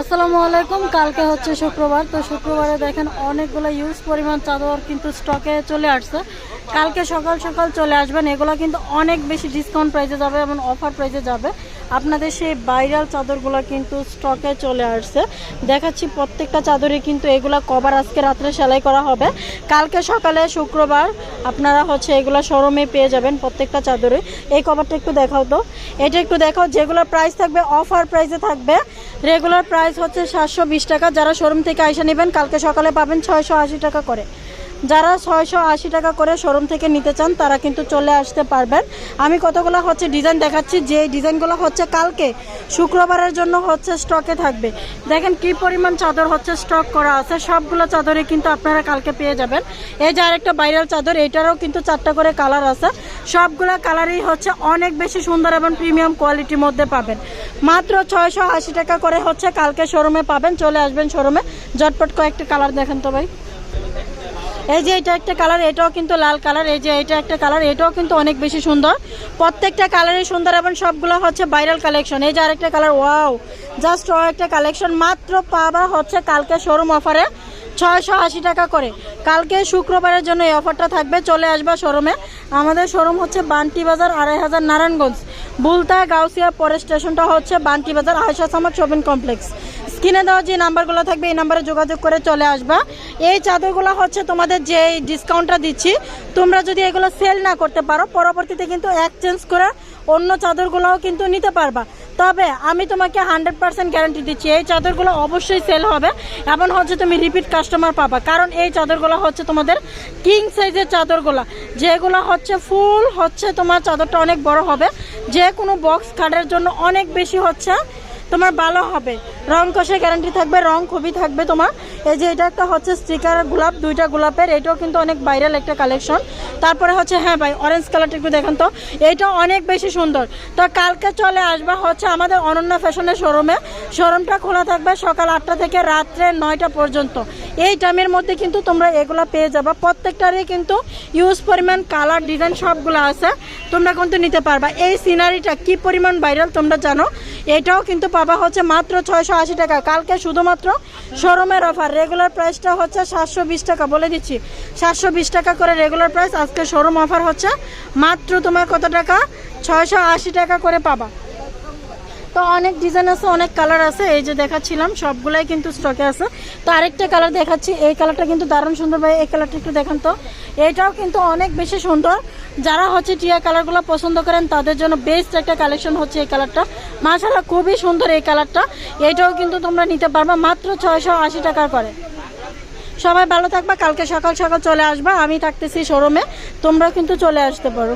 আসসালামু আলাইকুম, কালকে হচ্ছে শুক্রবার। তো শুক্রবারে দেখেন অনেকগুলো ইউজ পরিমাণ চাদর কিন্তু স্টকে চলে আসছে। কালকে সকাল সকাল চলে আসবেন। এগুলো কিন্তু অনেক বেশি ডিসকাউন্ট প্রাইসে যাবে এবং অফার প্রাইসে যাবে। আপনাদের সেই বাইরাল চাদরগুলো কিন্তু স্টকে চলে আসছে। দেখাচ্ছি প্রত্যেকটা চাদরে কিন্তু এগুলো কভার আজকে রাত্রে সেলাই করা হবে। কালকে সকালে শুক্রবার আপনারা হচ্ছে এগুলো শোরুমে পেয়ে যাবেন প্রত্যেকটা চাদরে। এই কভারটা একটু দেখাও তো। এটা একটু দেখাও যেগুলোর প্রাইস থাকবে অফার প্রাইসে থাকবে। রেগুলার প্রাইস হচ্ছে সাতশো বিশ টাকা। যারা শোরুম থেকে আইসা নেবেন, কালকে সকালে পাবেন ছয়শো আশি টাকা করে। যারা ছয়শো আশি টাকা করে শোরুম থেকে নিতে চান, তারা কিন্তু চলে আসতে পারবেন। আমি কতগুলো হচ্ছে ডিজাইন দেখাচ্ছি, যে ডিজাইনগুলো হচ্ছে কালকে, শুক্রবারের জন্য হচ্ছে স্টকে থাকবে। দেখেন কি পরিমাণ চাদর হচ্ছে স্টক করা আছে, সবগুলো চাদরে কিন্তু আপনারা কালকে পেয়ে যাবেন। এই যে আরেকটা বাইরাল চাদর, এটারও কিন্তু চারটা করে কালার আছে। সবগুলো কালারই হচ্ছে অনেক বেশি সুন্দর এবং প্রিমিয়াম কোয়ালিটির মধ্যে পাবেন। মাত্র ছয়শো আশি টাকা করে হচ্ছে কালকে শোরুমে পাবেন, চলে আসবেন শোরুমে। ঝটপট কয়েকটা কালার দেখেন তো ভাই। এই যে এটা একটা কালার, এটাও কিন্তু লাল কালার, এই যে এটা একটা কালার, এটাও কিন্তু অনেক বেশি সুন্দর। প্রত্যেকটা কালারই সুন্দর এবং সবগুলো হচ্ছে ভাইরাল কালেকশন এই যে আরেকটা কালার ওয়াও জাস্ট ও একটা কালেকশন মাত্র পাবা হচ্ছে কালকে শোরুম অফারে ছয়শো আশি টাকা করে। কালকে শুক্রবারের জন্য এই অফারটা থাকবে, চলে আসবা শোরুমে আমাদের শোরুম হচ্ছে বান্টি বাজার, আড়াই হাজার নারায়ণগঞ্জ। বুলতা গাউসিয়া পরে স্টেশনটা হচ্ছে বান্টি বাজার আয়সা সামার শপিং কমপ্লেক্স স্ক্রিনে দেওয়া যে নাম্বারগুলো থাকবে, এই নাম্বারে যোগাযোগ করে চলে আসবা। এই চাদরগুলো হচ্ছে তোমাদের যে ডিসকাউন্টটা দিচ্ছি, তোমরা যদি এগুলো সেল না করতে পারো, পরবর্তীতে কিন্তু এক্সচেঞ্জ করে অন্য চাদরগুলোও কিন্তু নিতে পারবা। তবে আমি তোমাকে হান্ড্রেড পার্সেন্ট গ্যারান্টি দিচ্ছি, এই চাদরগুলো অবশ্যই সেল হবে এমন হচ্ছে তুমি রিপিট কাস্টমার পাবা। কারণ এই চাদরগুলো হচ্ছে তোমাদের কিং সাইজের চাদরগুলো, যেগুলো হচ্ছে ফুল হচ্ছে তোমার চাদরটা অনেক বড় হবে। যে কোনো বক্স খাটের জন্য অনেক বেশি হচ্ছে, তোমার ভালো হবে। রং কষে গ্যারান্টি থাকবে, রং খুবই থাকবে তোমার। এই যে এটা একটা হচ্ছে স্টিকার গোলাপ, দুইটা গোলাপের, এটাও কিন্তু অনেক ভাইরাল একটা কালেকশন তারপরে হচ্ছে হ্যাঁ ভাই অরেঞ্জ কালারটা একটু দেখেন তো। এটা অনেক বেশি সুন্দর। তো কালকে চলে আসবা হচ্ছে আমাদের অনন্য ফ্যাশনের শোরুমে শোরুমটা খোলা থাকবে সকাল আটটা থেকে রাত্রে নয়টা পর্যন্ত। এই টাইমের মধ্যে কিন্তু তোমরা এগুলো পেয়ে যাবা। প্রত্যেকটারই কিন্তু ইউজ পরিমাণ কালার ডিজাইন সবগুলো আছে। তোমরা কিন্তু নিতে পারবা। এই সিনারিটা কি পরিমাণ ভাইরাল তোমরা জানো? এটাও কিন্তু পাবা হচ্ছে মাত্র ছয়শো আশি টাকা। কালকে শুধুমাত্র শোরুমের অফার রেগুলার প্রাইসটা হচ্ছে সাতশো বিশ টাকা। বলে দিচ্ছি, সাতশো বিশ টাকা করে রেগুলার প্রাইস আজকে শোরুম অফার হচ্ছে মাত্র তোমার কত টাকা? ছয়শো আশি টাকা করে পাবা। তো অনেক ডিজাইন আছে, অনেক কালার আছে, এই যে দেখাচ্ছিলাম, সবগুলাই কিন্তু স্টকে আছে। তো আরেকটা কালার দেখাচ্ছি, এই কালারটা কিন্তু দারুণ সুন্দর ভাই, এই কালারটা একটু দেখান তো। এটাও কিন্তু অনেক বেশি সুন্দর। যারা হচ্ছে টিয়া কালারগুলো পছন্দ করেন, তাদের জন্য বেস্ট একটা কালেকশন হচ্ছে এই কালারটা মাশাআল্লাহ, খুবই সুন্দর এই কালারটা এটাও কিন্তু তোমরা নিতে পারবা মাত্র ছয়শো আশি টাকা করে। সবাই ভালো থাকবা, কালকে সকাল সকাল চলে আসবা, আমি থাকতেছি শোরুমে তোমরা কিন্তু চলে আসতে পারো।